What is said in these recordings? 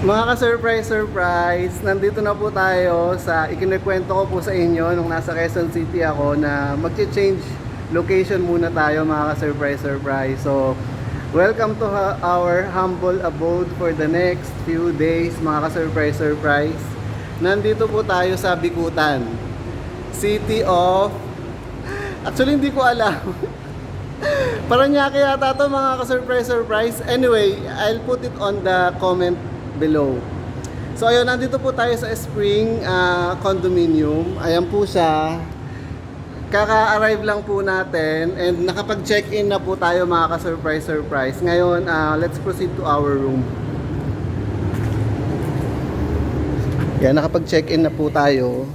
Mga ka-surprise, surprise, nandito na po tayo sa ikinikwento ko po sa inyo nung nasa Quezon City ako na mag-change location muna tayo mga ka-surprise, surprise. So, welcome to our humble abode for the next few days mga ka-surprise, surprise. Nandito po tayo sa Bikutan, City of... Actually, hindi ko alam. Paranaque yata to mga ka-surprise surprise. Anyway, I'll put it on the comment below. So ayun, nandito po tayo sa Spring ah, Condominium. Ayan po siya. Kaka-arrive lang po natin and nakapag-check-in na po tayo mga ka-surprise surprise. Ngayon, ah, let's proceed to our room. Yan, nakapag-check-in na po tayo.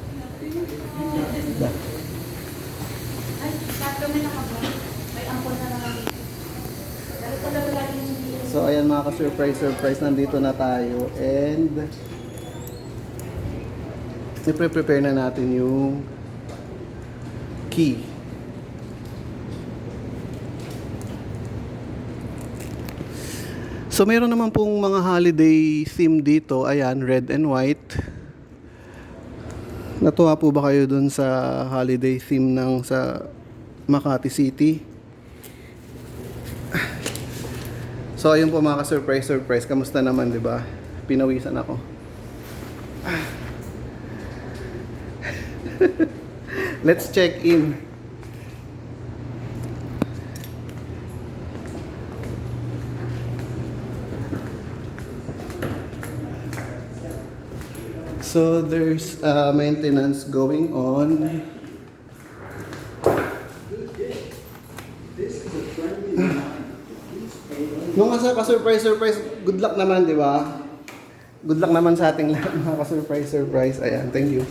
Ay, sakto may nakabang. May ampon na naman. Dahil ko lang lagi yung hindi. So ayan mga ka-surprise surprise nandito na tayo and i-prepare na natin yung key. So meron naman pong mga holiday theme dito, ayan, red and white. Natuwa po ba kayo dun sa holiday theme ng sa Makati City? So ayun po mga ka-surprise surprise, kamusta naman 'di ba? Pinawisan ako. Let's check in. So there's uh, maintenance going on. Nung ka ka-surprise surprise, good luck naman, di ba? Good luck naman sa ating lahat mga ka-surprise surprise. Ayan, thank you.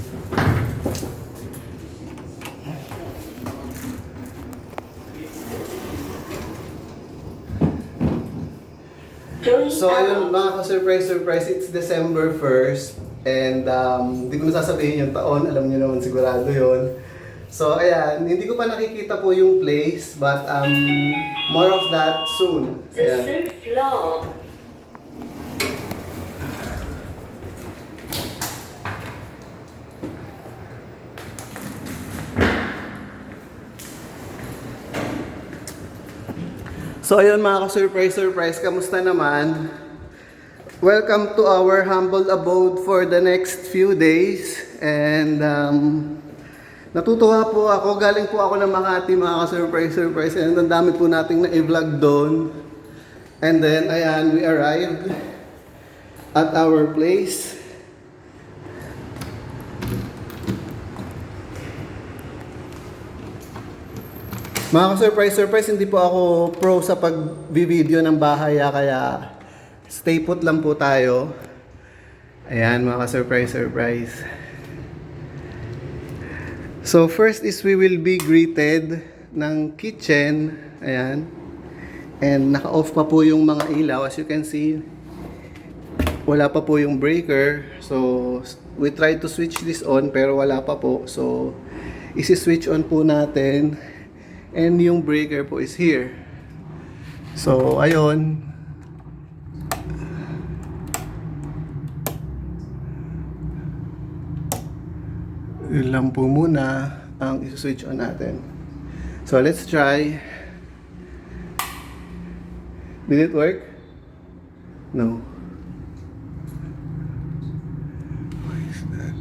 So ayun mga ka-surprise surprise, it's December 1st and um, hindi ko nasasabihin yung taon, alam niyo naman sigurado yon. So ayan, hindi ko pa nakikita po yung place but um, more of that soon. The Ayan. third floor. So ayun mga ka-surprise surprise, kamusta naman? Welcome to our humble abode for the next few days and um, natutuwa po ako, galing po ako ng Makati mga ka-surprise surprise and ang dami po nating na-vlog doon. And then ayan, we arrived at our place. Mga ka-surprise, surprise, hindi po ako pro sa pag-video ng bahay ah, kaya stay put lang po tayo. Ayan, mga ka-surprise, surprise. So first is we will be greeted ng kitchen. Ayan. And naka-off pa po yung mga ilaw. As you can see, wala pa po yung breaker. So we try to switch this on pero wala pa po. So isi-switch on po natin. And yung breaker po is here. So, ayun. Yun lang muna ang isi-switch on natin. So, let's try. Did it work? No. Why is that?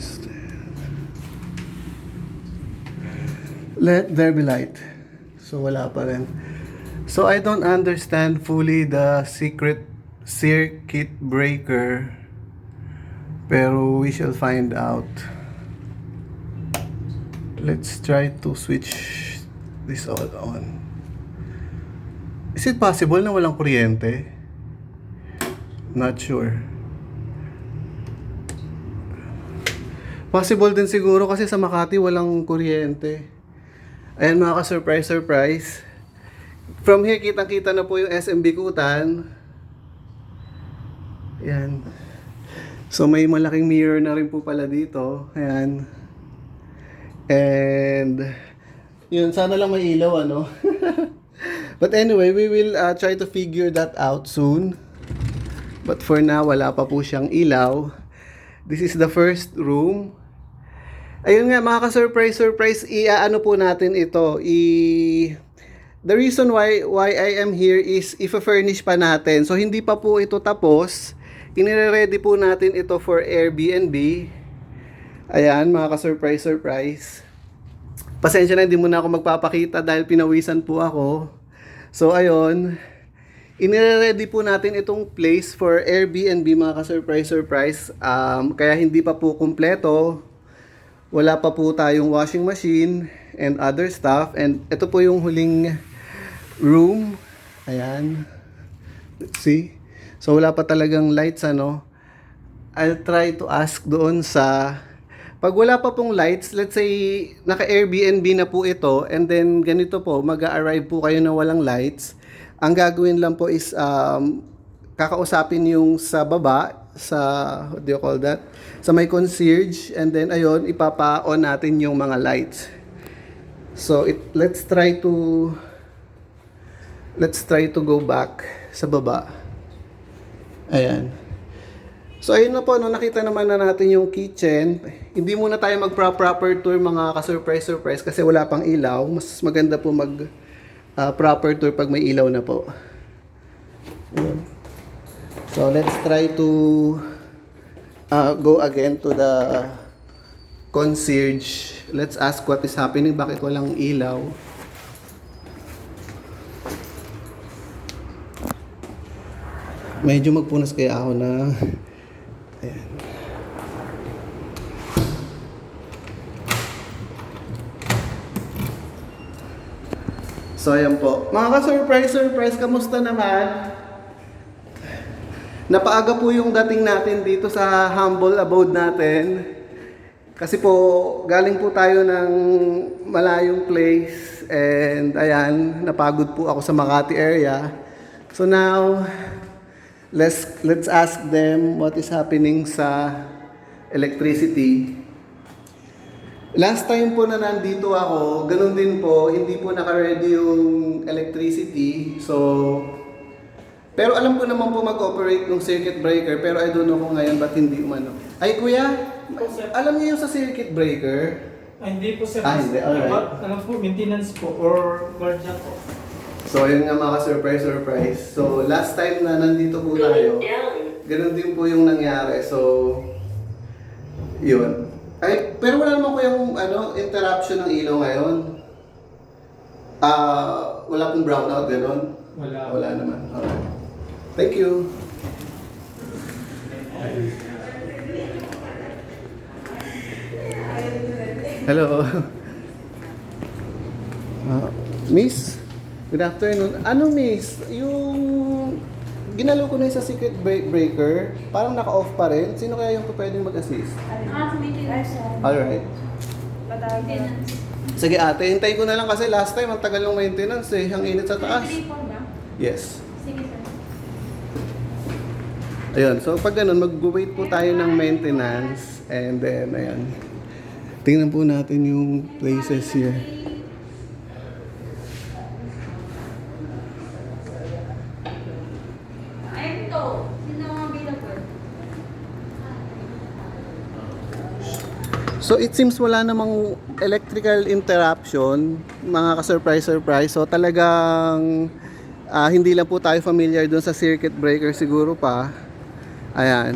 Stand. Let there be light. So wala pa rin. So I don't understand fully the secret circuit breaker. Pero we shall find out. Let's try to switch this all on. Is it possible na walang kuryente? Not sure. Possible din siguro kasi sa Makati walang kuryente. Ayan mga ka-surprise, surprise. From here, kitang-kita na po yung SM Bikutan. Ayan. So may malaking mirror na rin po pala dito. Ayan. And yun, sana lang may ilaw ano. But anyway, we will uh, try to figure that out soon. But for now, wala pa po siyang ilaw. This is the first room. Ayun nga, mga ka-surprise, surprise, i-ano po natin ito. I... The reason why why I am here is i-furnish pa natin. So, hindi pa po ito tapos. Inire-ready po natin ito for Airbnb. Ayan, mga ka-surprise, surprise. Pasensya na, hindi muna ako magpapakita dahil pinawisan po ako. So, ayun. Inire-ready po natin itong place for Airbnb, mga ka-surprise, surprise. Um, kaya hindi pa po kumpleto. Wala pa po tayong washing machine and other stuff. And ito po yung huling room. Ayan. Let's see. So, wala pa talagang lights, ano. I'll try to ask doon sa pag wala pa pong lights, let's say naka-Airbnb na po ito and then ganito po, mag-arrive po kayo na walang lights. Ang gagawin lang po is um, kakausapin yung sa baba, sa, what do you call that? Sa may concierge and then ayun, ipapa-on natin yung mga lights. So, it, let's try to let's try to go back sa baba. Ayan. So ayun na po, no, nakita naman na natin yung kitchen. Hindi muna tayo mag-proper tour mga ka-surprise surprise kasi wala pang ilaw. Mas maganda po mag ah, proper tour pag may ilaw na po. So let's try to ah, go again to the concierge. Let's ask what is happening. Bakit walang ilaw? Medyo magpunas kaya ako na Ayan. So, ayan po. Mga ka-surprise, surprise, kamusta naman? Napaaga po yung dating natin dito sa humble abode natin. Kasi po, galing po tayo ng malayong place. And ayan, napagod po ako sa Makati area. So now, let's let's ask them what is happening sa electricity. Last time po na nandito ako, ganun din po, hindi po naka-ready yung electricity. So, pero alam ko naman po mag-operate ng circuit breaker, pero I don't know kung ngayon ba't hindi umano. Ay kuya, alam niyo yung sa circuit breaker? Ah, hindi po sir. Ah, hindi. Alright. Alam po, maintenance po or guardian po. So, yun nga mga surprise, surprise. So, last time na nandito po tayo, ganun din po yung nangyari. So, yun. Ay, pero wala naman po yung ano, interruption ng ilaw ngayon. Ah, wala pong brownout, ganun. Wala. Wala naman. Okay. Thank you. Hello. Ah, miss, good afternoon. Ano miss, yung ginalo ko na yung sa secret break breaker, parang naka-off pa rin. Sino kaya yung pwedeng mag-assist? Ah, maintenance. Alright. Maintenance. Sige ate, hintayin ko na lang kasi last time ang tagal ng maintenance eh. Ang init sa taas. Yes. Sige sir. Ayun, so pag ganun, mag-wait po tayo ng maintenance and then, ayun. Tingnan po natin yung places here. Ayun to. Sino ang available? So it seems wala namang electrical interruption, mga ka-surprise surprise. So talagang ah, hindi lang po tayo familiar doon sa circuit breaker siguro pa. Ayan.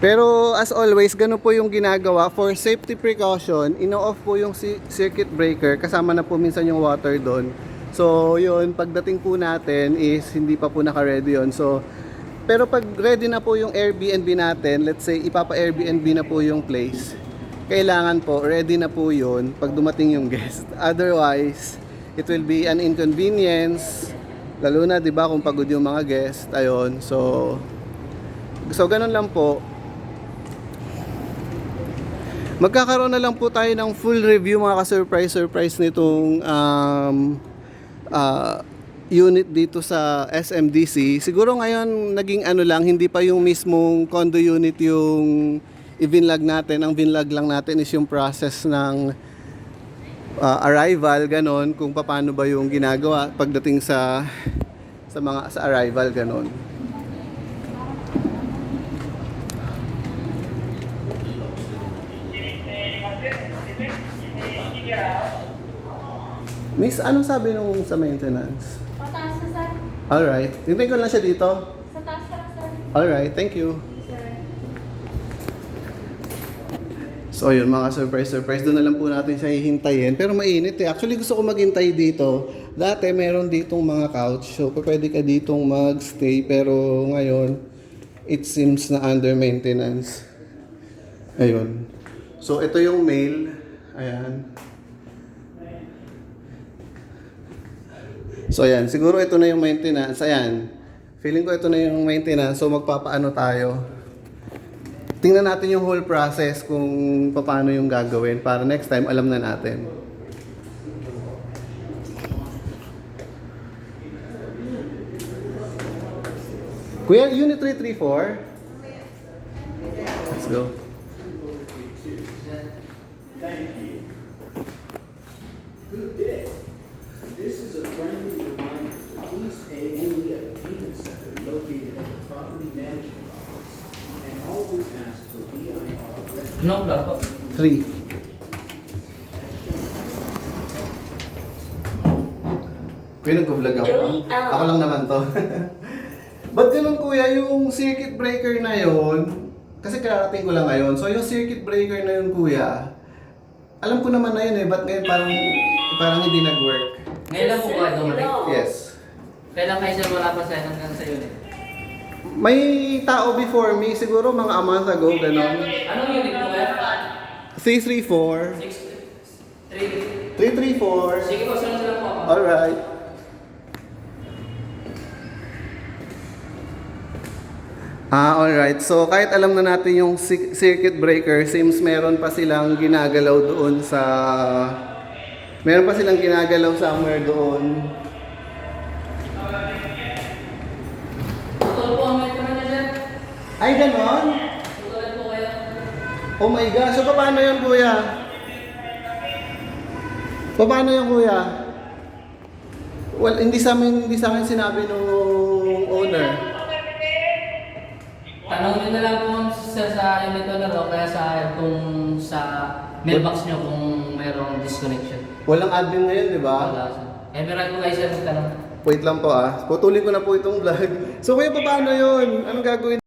Pero as always, ganun po yung ginagawa. For safety precaution, ino-off po yung si- circuit breaker. Kasama na po minsan yung water doon. So yun, pagdating po natin is hindi pa po naka-ready yun. So, pero pag ready na po yung Airbnb natin, let's say ipapa-Airbnb na po yung place, kailangan po, ready na po yun pag dumating yung guest. Otherwise, it will be an inconvenience. Lalo na, di ba, kung pagod yung mga guest. Ayun, so, so ganun lang po. Magkakaroon na lang po tayo ng full review mga ka-surprise surprise nitong um, ah, unit dito sa SMDC. Siguro ngayon naging ano lang, hindi pa yung mismong condo unit yung i-vinlog natin. Ang vinlog lang natin is yung process ng ah, arrival, ganon, kung paano ba yung ginagawa pagdating sa sa mga sa arrival, ganon. Miss, anong sabi nung sa maintenance? Pataas na, sir. Alright. Hintayin ko lang siya dito. Sa taas lang, sir. Alright, thank you. Sir. So yun mga surprise surprise doon na lang po natin siya hihintayin pero mainit eh. Actually gusto ko maghintay dito. Dati meron ditong mga couch so pwede ka ditong magstay pero ngayon it seems na under maintenance. Ayun. So ito yung mail. Ayan. So ayan, siguro ito na yung maintenance. Ayan. Feeling ko ito na yung maintenance so magpapaano tayo. Tingnan natin yung whole process kung paano yung gagawin para next time alam na natin. Kuya, Unit 334? Let's go. No, dapat. Three. Kuya, nag-vlog ako. Ako lang naman to. Ba't ganun kuya, yung circuit breaker na yon kasi kararating ko lang ngayon. So yung circuit breaker na yun kuya, alam ko naman na yun eh, ba't ngayon parang, parang hindi nag-work? Ngayon lang po ba dumating? Yes. Kailan kayo sir wala pa sa hanggang sa yun eh? May tao before me, siguro mga a month ago, ganun. Anong unit mo? 634. 6, 3. 334. Sige po, sunod lang po. Alright. Ah, alright. So, kahit alam na natin yung circuit breaker, seems meron pa silang ginagalaw doon sa... Meron pa silang ginagalaw somewhere doon. Ay, ganon? Oh my gosh. So, paano yun, kuya? Paano yun, kuya? Well, hindi sa amin, hindi sa akin sinabi nung owner. Tanong nyo na lang po sa, sa unit owner o kaya sa kung sa mailbox nyo kung mayroong disconnection. Walang admin ngayon, di ba? Wala sir. Eh, meron po kayo sir magtanong. Wait lang po ah. Putulin ko na po itong vlog. So, kuya, paano yun? Anong gagawin